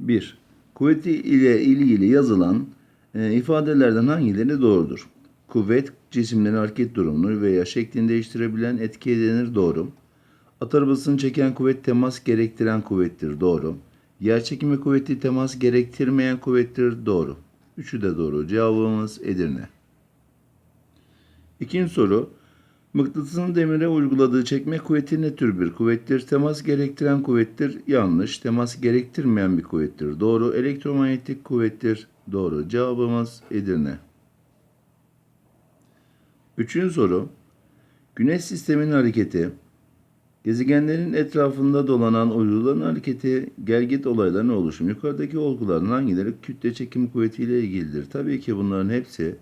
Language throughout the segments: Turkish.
1. Kuvveti ile ilgili yazılan e, ifadelerden hangileri doğrudur? Kuvvet, cisimlerin hareket durumunu veya şeklini değiştirebilen etkiye denir. Doğru. At arabasını çeken kuvvet temas gerektiren kuvvettir. Doğru. Yer çekimi kuvveti temas gerektirmeyen kuvvettir. Doğru. Üçü de doğru. Cevabımız Edirne. İkinci soru. Mıknatısın demire uyguladığı çekme kuvveti ne tür bir kuvvettir? Temas gerektiren kuvvettir. Yanlış. Temas gerektirmeyen bir kuvvettir. Doğru. Elektromanyetik kuvvettir. Doğru. Cevabımız Edirne. Üçüncü soru. Güneş sisteminin hareketi, gezegenlerin etrafında dolanan uyduların hareketi, gelgit olaylarının oluşumu. Yukarıdaki olguların hangileri kütle çekim kuvvetiyle ilgilidir? Tabii ki bunların hepsi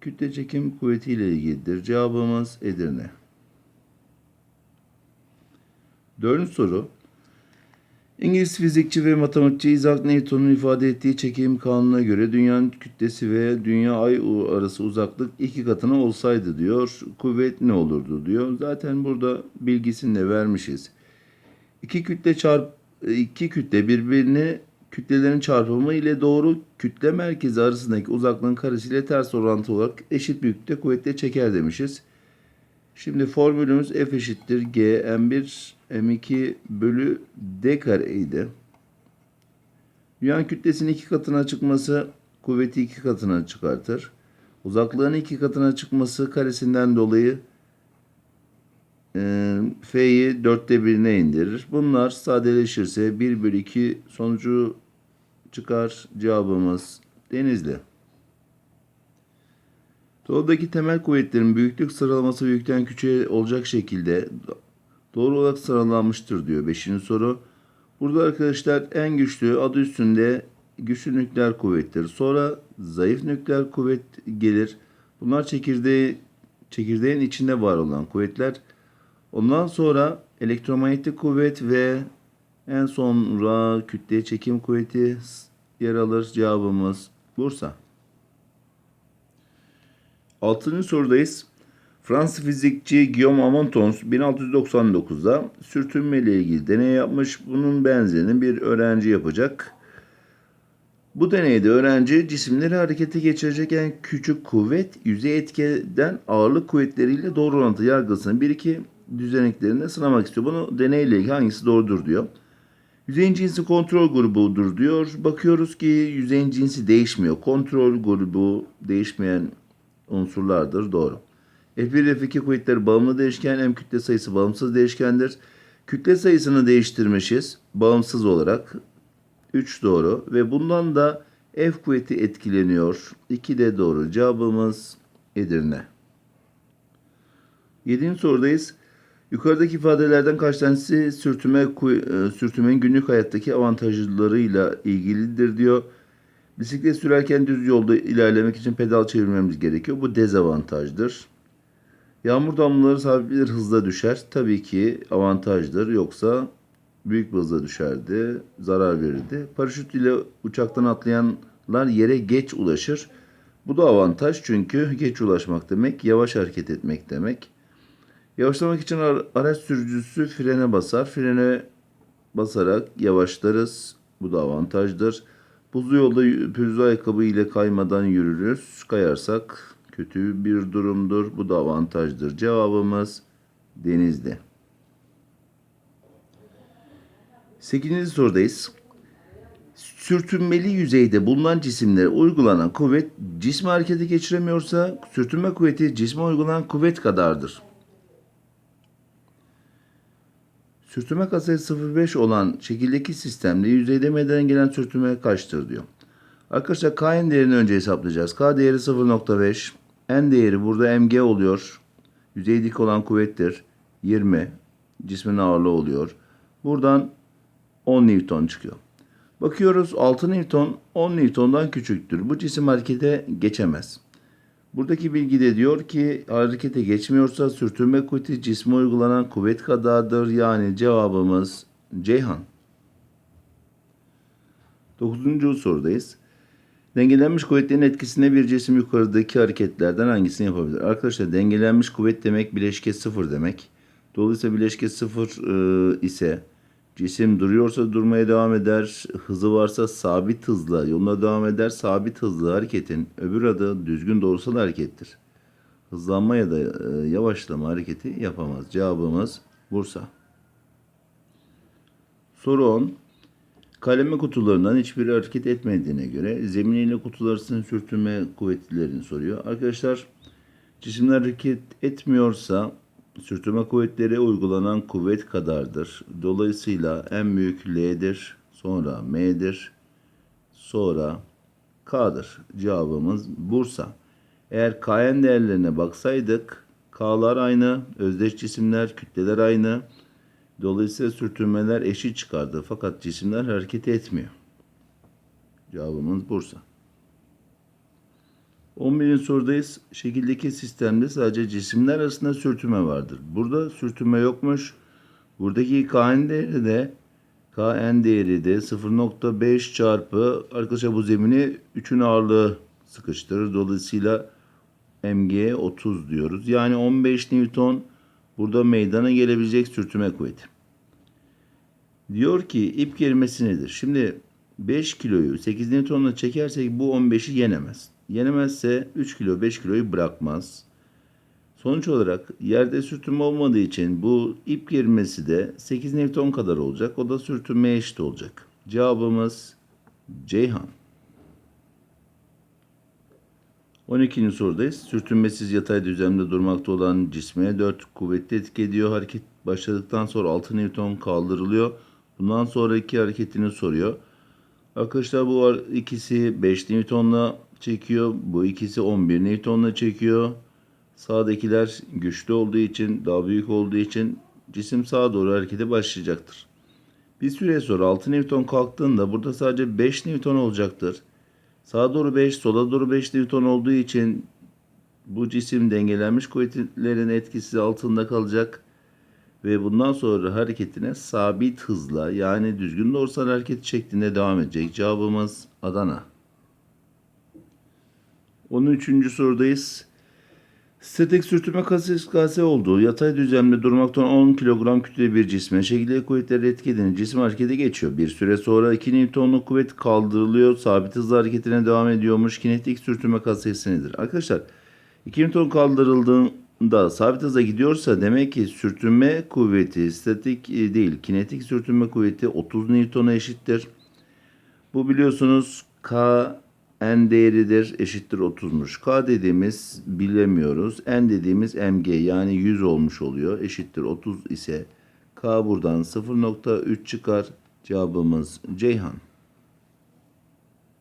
kütle çekim kuvvetiyle ilgilidir. Cevabımız Edirne. Dördüncü soru. İngiliz fizikçi ve matematikçi Isaac Newton'un ifade ettiği çekim kanununa göre dünyanın kütlesi ve dünya ay arası uzaklık iki katına olsaydı diyor. Kuvvet ne olurdu diyor. Zaten burada bilgisini de vermişiz. İki kütle çarp iki kütle birbirini kütlelerin çarpımı ile doğru kütle merkezi arasındaki uzaklığın karesiyle ters orantılı olarak eşit büyüklükte kuvvetle çeker demişiz. Şimdi formülümüz F eşittir G M1 M2 bölü D kareydi. Dünyanın kütlesinin iki katına çıkması kuvveti iki katına çıkartır. Uzaklığın iki katına çıkması karesinden dolayı e, F'yi dörtte birine indirir. Bunlar sadeleşirse 1 bölü 2 sonucu çıkar. Cevabımız Denizli. Doğudaki temel kuvvetlerin büyüklük sıralaması büyükten küçüğe olacak şekilde doğru olarak sıralanmıştır diyor 5. soru. Burada arkadaşlar en güçlü adı üstünde güçlü nükleer kuvvettir. Sonra zayıf nükleer kuvvet gelir. Bunlar çekirdeği, çekirdeğin içinde var olan kuvvetler. Ondan sonra elektromanyetik kuvvet ve en sonra kütle çekim kuvveti yer alır. Cevabımız Bursa. Altıncı sorudayız. Fransız fizikçi Guillaume Amontons 1699'da sürtünme ile ilgili deney yapmış. Bunun benzerini bir öğrenci yapacak. Bu deneyde öğrenci cisimleri harekete geçirecek en küçük kuvvet yüzey etkiden ağırlık kuvvetleriyle doğru orantı yargısını bir iki düzeneklerinde sınamak istiyor. Bunu deneyle ilgili hangisi doğrudur diyor. Yüzeyin cinsi kontrol grubudur diyor. Bakıyoruz ki yüzeyin cinsi değişmiyor. Kontrol grubu değişmeyen unsurlardır. Doğru. F1 F2 kuvvetleri bağımlı değişken, M kütle sayısı bağımsız değişkendir. Kütle sayısını değiştirmişiz bağımsız olarak. 3 doğru ve bundan da F kuvveti etkileniyor. 2 de doğru. Cevabımız Edirne. 7. sorudayız. Yukarıdaki ifadelerden kaç tanesi sürtünme sürtünmenin günlük hayattaki avantajlarıyla ilgilidir diyor. Bisiklet sürerken düz yolda ilerlemek için pedal çevirmemiz gerekiyor. Bu dezavantajdır. Yağmur damlaları sabit bir hızla düşer. Tabii ki avantajdır. Yoksa büyük bir hızla düşerdi. Zarar verirdi. Paraşüt ile uçaktan atlayanlar yere geç ulaşır. Bu da avantaj çünkü geç ulaşmak demek yavaş hareket etmek demek. Yavaşlamak için ara- araç sürücüsü frene basar. Frene basarak yavaşlarız. Bu da avantajdır. Buzlu yolda pürüzlü ayakkabı ile kaymadan yürürüz. Kayarsak kötü bir durumdur. Bu da avantajdır. Cevabımız denizde. 8. sorudayız. Sürtünmeli yüzeyde bulunan cisimlere uygulanan kuvvet cismi harekete geçiremiyorsa sürtünme kuvveti cisme uygulanan kuvvet kadardır. Sürtünme katsayısı 0,5 olan şekildeki sistemde yüzeyde meydana gelen sürtünme kaçtır diyor. Arkadaşlar K'nin değerini önce hesaplayacağız. K değeri 0.5. N değeri burada mg oluyor. Yüzey dik olan kuvvettir. 20. Cismin ağırlığı oluyor. Buradan 10 Newton çıkıyor. Bakıyoruz 6 Newton 10 Newton'dan küçüktür. Bu cisim harekete geçemez. Buradaki bilgi de diyor ki harekete geçmiyorsa sürtünme kuvveti cisme uygulanan kuvvet kadardır. Yani cevabımız Ceyhan. Dokuzuncu sorudayız. Dengelenmiş kuvvetlerin etkisinde bir cisim yukarıdaki hareketlerden hangisini yapabilir? Arkadaşlar dengelenmiş kuvvet demek bileşke sıfır demek. Dolayısıyla bileşke sıfır e, ise Cisim duruyorsa durmaya devam eder. Hızı varsa sabit hızla yoluna devam eder. Sabit hızlı hareketin öbür adı düzgün doğrusal harekettir. Hızlanma ya da e, yavaşlama hareketi yapamaz. Cevabımız Bursa. Soru 10. Kaleme kutularından hiçbiri hareket etmediğine göre zeminiyle kutular arasında sürtünme kuvvetlerini soruyor. Arkadaşlar cisimler hareket etmiyorsa sürtünme kuvvetleri uygulanan kuvvet kadardır. Dolayısıyla en büyük L'dir, sonra M'dir, sonra K'dır. Cevabımız Bursa. Eğer K'nin değerlerine baksaydık K'lar aynı, özdeş cisimler, kütleler aynı. Dolayısıyla sürtünmeler eşit çıkardı. Fakat cisimler hareket etmiyor. Cevabımız Bursa. 11. sorudayız. Şekildeki sistemde sadece cisimler arasında sürtünme vardır. Burada sürtünme yokmuş. Buradaki K'n değeri de Kn değeri de 0.5 çarpı arkadaşlar bu zemini 3'ün ağırlığı sıkıştırır. Dolayısıyla mg 30 diyoruz. Yani 15 Newton burada meydana gelebilecek sürtünme kuvveti. Diyor ki ip gerilmesi nedir? Şimdi 5 kiloyu 8 Newton'la çekersek bu 15'i yenemez. Yenemezse 3 kilo 5 kiloyu bırakmaz. Sonuç olarak yerde sürtünme olmadığı için bu ip gerilmesi de 8 Newton kadar olacak. O da sürtünmeye eşit olacak. Cevabımız Ceyhan. 12. sorudayız. Sürtünmesiz yatay düzlemde durmakta olan cisme 4 kuvvetli etki ediyor. Hareket başladıktan sonra 6 Newton kaldırılıyor. Bundan sonraki hareketini soruyor. Arkadaşlar bu ikisi 5 Newton'la çekiyor. Bu ikisi 11 Newton'la çekiyor. Sağdakiler güçlü olduğu için, daha büyük olduğu için cisim sağa doğru harekete başlayacaktır. Bir süre sonra 6 Newton kalktığında burada sadece 5 Newton olacaktır. Sağa doğru 5, sola doğru 5 Newton olduğu için bu cisim dengelenmiş kuvvetlerin etkisi altında kalacak ve bundan sonra hareketine sabit hızla yani düzgün doğrusal hareket şeklinde devam edecek. Cevabımız Adana. 13. sorudayız. Statik sürtünme kası kase olduğu yatay düzlemde durmaktan 10 kilogram kütle bir cisme şekilde kuvvetleri etki edince cisim harekete geçiyor. Bir süre sonra 2 Newton'luk kuvvet kaldırılıyor. Sabit hızla hareketine devam ediyormuş. Kinetik sürtünme kasesi nedir? Arkadaşlar 2 Newton kaldırıldığında sabit hızla gidiyorsa demek ki sürtünme kuvveti statik e, değil kinetik sürtünme kuvveti 30 Newton'a eşittir. Bu biliyorsunuz K n değeridir eşittir 30'muş. K dediğimiz bilemiyoruz. N dediğimiz mg yani 100 olmuş oluyor. Eşittir 30 ise K buradan 0.3 çıkar. Cevabımız Ceyhan.